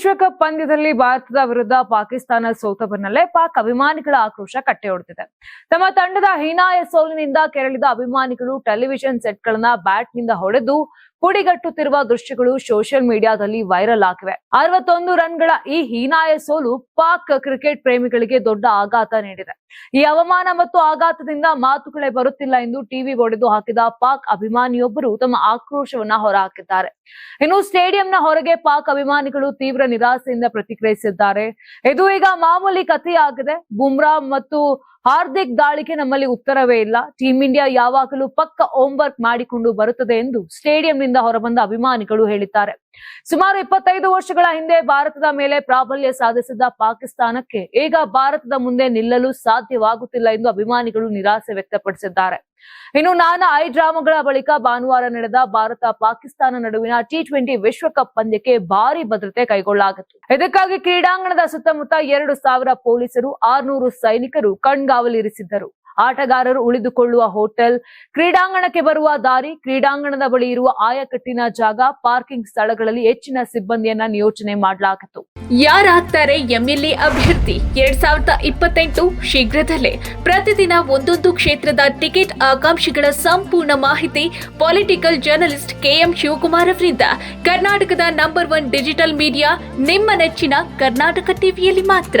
ವಿಶ್ವಕಪ್ ಪಂದ್ಯದಲ್ಲಿ ಭಾರತದ ವಿರುದ್ಧ ಪಾಕಿಸ್ತಾನ ಸೋತ ಬೆನ್ನಲ್ಲೇ ಪಾಕ್ ಅಭಿಮಾನಿಗಳ ಆಕ್ರೋಶ ಕಟ್ಟೆಯೊಡ್ತಿದೆ. ತಮ್ಮ ತಂಡದ ಹೀನಾಯ ಸೋಲಿನಿಂದ ಕೆರಳಿದ ಅಭಿಮಾನಿಗಳು ಟೆಲಿವಿಷನ್ ಸೆಟ್ಗಳನ್ನ ಬ್ಯಾಟ್ನಿಂದ ಹೊಡೆದು ಪುಡಿಗಟ್ಟುತ್ತಿರುವ ದೃಶ್ಯಗಳು ಸೋಷಿಯಲ್ ಮೀಡಿಯಾದಲ್ಲಿ ವೈರಲ್ ಆಗಿವೆ. ಅರವತ್ತೊಂದು ರನ್ಗಳ ಈ ಹೀನಾಯ ಸೋಲು ಪಾಕ್ ಕ್ರಿಕೆಟ್ ಪ್ರೇಮಿಗಳಿಗೆ ದೊಡ್ಡ ಆಘಾತ ನೀಡಿದೆ. ಈ ಅವಮಾನ ಮತ್ತು ಆಘಾತದಿಂದ ಮಾತುಗಳೇ ಬರುತ್ತಿಲ್ಲ ಎಂದು ಟಿವಿ ಒಡೆದು ಹಾಕಿದ ಪಾಕ್ ಅಭಿಮಾನಿಯೊಬ್ಬರು ತಮ್ಮ ಆಕ್ರೋಶವನ್ನ ಹೊರಹಾಕಿದ್ದಾರೆ. ಇನ್ನು ಸ್ಟೇಡಿಯಂನ ಹೊರಗೆ ಪಾಕ್ ಅಭಿಮಾನಿಗಳು ತೀವ್ರ ನಿರಾಸೆಯಿಂದ ಪ್ರತಿಕ್ರಿಯಿಸಿದ್ದಾರೆ. ಇದು ಈಗ ಮಾಮೂಲಿ ಕಥೆಯಾಗಿದೆ. ಬುಮ್ರಾ ಮತ್ತು ಹಾರ್ದಿಕ್ ದಾಳಿಗೆ ನಮ್ಮಲ್ಲಿ ಉತ್ತರವೇ ಇಲ್ಲ. ಟೀಂ ಇಂಡಿಯಾ ಯಾವಾಗಲೂ ಪಕ್ಕ ಹೋಂವರ್ಕ್ ಮಾಡಿಕೊಂಡು ಬರುತ್ತದೆ ಎಂದು ಸ್ಟೇಡಿಯಂನಿಂದ ಹೊರಬಂದ ಅಭಿಮಾನಿಗಳು ಹೇಳಿದ್ದಾರೆ. ಸುಮಾರು ಇಪ್ಪತ್ತೈದು ವರ್ಷಗಳ ಹಿಂದೆ ಭಾರತದ ಮೇಲೆ ಪ್ರಾಬಲ್ಯ ಸಾಧಿಸಿದ ಪಾಕಿಸ್ತಾನಕ್ಕೆ ಈಗ ಭಾರತದ ಮುಂದೆ ನಿಲ್ಲಲು ಸಾಧ್ಯವಾಗುತ್ತಿಲ್ಲ ಎಂದು ಅಭಿಮಾನಿಗಳು ನಿರಾಸೆ ವ್ಯಕ್ತಪಡಿಸಿದ್ದಾರೆ. ಇನ್ನು ನಾನಾ ಐ ಡ್ರಾಮಾಗಳ ಬಳಿಕ ಭಾನುವಾರ ನಡೆದ ಭಾರತ ಪಾಕಿಸ್ತಾನ ನಡುವಿನ ಟಿ ಟ್ವೆಂಟಿ ವಿಶ್ವಕಪ್ ಪಂದ್ಯಕ್ಕೆ ಭಾರಿ ಭದ್ರತೆ ಕೈಗೊಳ್ಳಲಾಗಿತ್ತು ಇದಕ್ಕಾಗಿ ಕ್ರೀಡಾಂಗಣದ ಸುತ್ತಮುತ್ತ ಎರಡು ಸಾವಿರ ಪೊಲೀಸರು, ಆರ್ನೂರು ಸೈನಿಕರು ಕಣ್ಗಾವಲಿರಿಸಿದ್ದರು. ಆಟಗಾರರು ಉಳಿದುಕೊಳ್ಳುವ ಹೋಟೆಲ್, ಕ್ರೀಡಾಂಗಣಕ್ಕೆ ಬರುವ ದಾರಿ, ಕ್ರೀಡಾಂಗಣದ ಬಳಿ ಇರುವ ಆಯಕಟ್ಟಿನ ಜಾಗ, ಪಾರ್ಕಿಂಗ್ ಸ್ಥಳಗಳಲ್ಲಿ ಹೆಚ್ಚಿನ ಸಿಬ್ಬಂದಿಯನ್ನ ನಿಯೋಜನೆ ಮಾಡಲಾಗಿತ್ತು. ಯಾರಾಗ್ತಾರೆ ಎಂಎಲ್ಎ ಅಭ್ಯರ್ಥಿ? ಎರಡ್ ಸಾವಿರದ ಇಪ್ಪತ್ತೆಂಟು ಶೀಘ್ರದಲ್ಲೇ ಪ್ರತಿದಿನ ಒಂದೊಂದು ಕ್ಷೇತ್ರದ ಟಿಕೆಟ್ ಆಕಾಂಕ್ಷಿಗಳ ಸಂಪೂರ್ಣ ಮಾಹಿತಿ ಪೊಲಿಟಿಕಲ್ ಜರ್ನಲಿಸ್ಟ್ ಕೆಎಂ ಶಿವಕುಮಾರ್ ಅವರಿಂದ ಕರ್ನಾಟಕದ ನಂಬರ್ ಒನ್ ಡಿಜಿಟಲ್ ಮೀಡಿಯಾ, ನಿಮ್ಮ ನೆಚ್ಚಿನ ಕರ್ನಾಟಕ ಟಿವಿಯಲ್ಲಿ ಮಾತ್ರ.